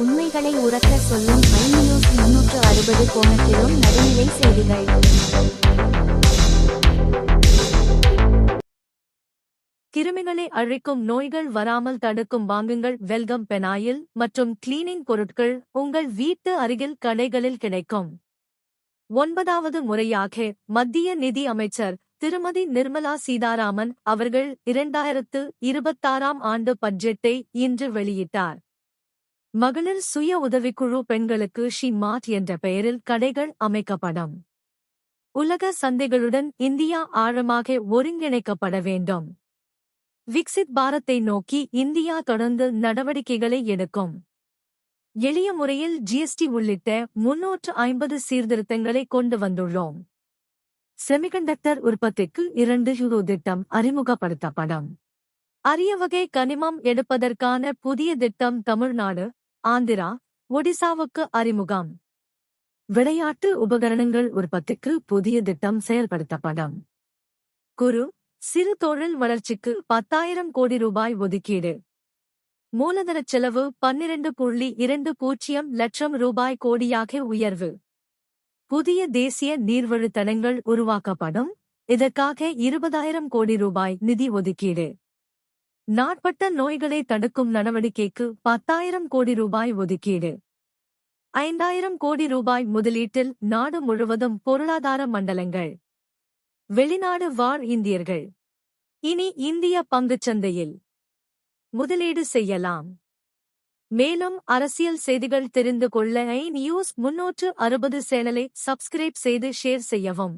உண்மைகளை உரக்க சொல்லும் my news முன்னூற்று அறுபது கோணத்திலும் நடுநிலை செய்திகள். கிருமிகளை அழிக்கும் நோய்கள் வராமல் தடுக்கும் வாங்குங்கள் வெல்கம் பெனாயில் மற்றும் கிளீனிங் பொருட்கள் உங்கள் வீட்டு அருகில் கடைகளில் கிடைக்கும். ஒன்பதாவது முறையாக மத்திய நிதி அமைச்சர் திருமதி நிர்மலா சீதாராமன் அவர்கள் இரண்டாயிரத்து இருபத்தாறாம் ஆண்டு பட்ஜெட்டை இன்று வெளியிட்டார். மகளிர் சுய உதவிக்குழு பெண்களுக்கு ஷி மாட் என்ற பெயரில் கடைகள் அமைக்கப்படும். உலக சந்தைகளுடன் இந்தியா ஆழமாக ஒருங்கிணைக்கப்பட வேண்டும். விக்சித் பாரத்தை நோக்கி இந்தியா தொடர்ந்து நடவடிக்கைகளை எடுக்கும். எளிய முறையில் ஜிஎஸ்டி உள்ளிட்ட முன்னூற்று ஐம்பது சீர்திருத்தங்களை கொண்டு வந்துள்ளோம். செமிகண்டக்டர் உற்பத்திக்கு இரண்டு யூரோ திட்டம் அறிமுகப்படுத்தப்படும். அரிய வகை கனிமம் எடுப்பதற்கான புதிய திட்டம் தமிழ்நாடு ஆந்திரா ஒடிசாவுக்கு அறிமுகம். விளையாட்டு உபகரணங்கள் உற்பத்திக்கு புதிய திட்டம் செயல்படுத்தப்படும். குறு சிறு தொழில் வளர்ச்சிக்கு பத்தாயிரம் கோடி ரூபாய் ஒதுக்கீடு. மூலதனச் செலவு பன்னிரண்டு புள்ளி இரண்டு பூஜ்ஜியம் லட்சம் ரூபாய் கோடியாக உயர்வு. புதிய தேசிய நீர்வழித்தடங்கள் உருவாக்கப்படும். இதற்காக இருபதாயிரம் கோடி ரூபாய் நிதி ஒதுக்கீடு. நாட்பட்ட நோய்களை தடுக்கும் நடவடிக்கைக்கு பத்தாயிரம் கோடி ரூபாய் ஒதுக்கீடு. ஐந்தாயிரம் கோடி ரூபாய் முதலீட்டில் நாடு முழுவதும் பொருளாதார மண்டலங்கள். வெளிநாடு வாழ் இந்தியர்கள். இனி இந்திய பங்குச்சந்தையில். முதலீடு செய்யலாம். மேலும் அரசியல் செய்திகள் தெரிந்து கொள்ள ஐ நியூஸ் முன்னூற்று அறுபது சேனலை சப்ஸ்கிரைப் செய்து ஷேர் செய்யவும்.